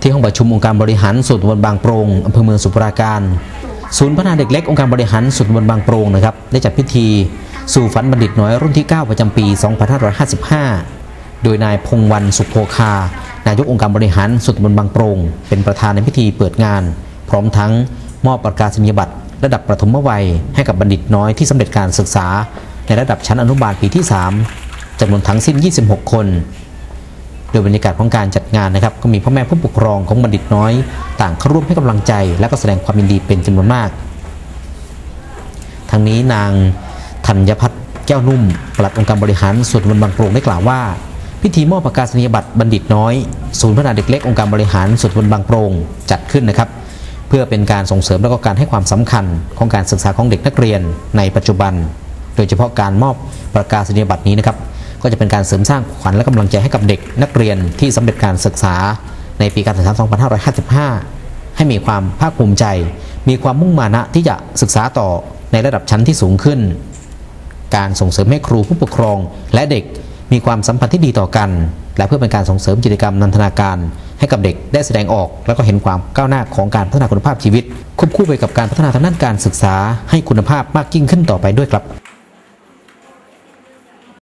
ที่ห้องประชุมองค์การบริหารส่วนตำบลบางโปรงอำเภอเมืองสุพรปราการศูนย์พัฒนาเด็กเล็กองค์การบริหารส่วนตำบลบางโปรงนะครับได้จัดพิธีสู่ฝันบัณฑิตน้อยรุ่นที่ 9 ประจำปี 2555 โดยนายพงวันสุโภคา นายกองค์การบริหารส่วนตำบลบางโปรงเป็นประธานในพิธีเปิดงาน พร้อมทั้งมอบประกาศนียบัตรระดับประถมวัยให้กับบัณฑิตน้อยที่สำเร็จการศึกษา ในระดับชั้นอนุบาลปีที่ 3จำนวนทั้งสิ้น 26 คน โดยบรรยากาศของการจัดงานนะครับ ก็มีพ่อแม่ผู้ปกครองของบัณฑิตน้อย ต่างเข้าร่วมให้กำลังใจ และก็แสดงความยินดีเป็นจำนวนมากทั้งนี้นางธัญพัฒน์แก้วนุ่มปลัดองค์การบริหารส่วนตำบลบางโปรงได้กล่าวว่า พิธีมอบประกาศนียบัตรบัณฑิตน้อย ศูนย์พัฒนาเด็กเล็กองค์การบริหารส่วนตำบลบางโปรงจัดขึ้นนะครับ เพื่อเป็นการส่งเสริมและก็การให้ความสำคัญของการศึกษาของเด็กนักเรียนในปัจจุบัน โดยเฉพาะการมอบประกาศนียบัตรนี้นะครับ ก็จะเป็นการเสริมสร้างขวัญและกำลังใจให้กับเด็กนักเรียนที่สำเร็จการศึกษาในปีการศึกษา 2555 ให้มีความภาคภูมิใจ มีความมุ่งมานะที่จะศึกษาต่อในระดับชั้นที่สูงขึ้น การส่งเสริมให้ครูผู้ปกครอง และเด็กมีความสัมพันธ์ที่ดีต่อกัน และเพื่อเป็นการส่งเสริมกิจกรรมนันทนาการ ให้กับเด็กได้แสดงออก และก็เห็นความก้าวหน้าของการพัฒนาคุณภาพชีวิตควบคู่ไปกับการพัฒนาทางด้านการศึกษาให้คุณภาพมากยิ่งขึ้นต่อไปด้วยครับ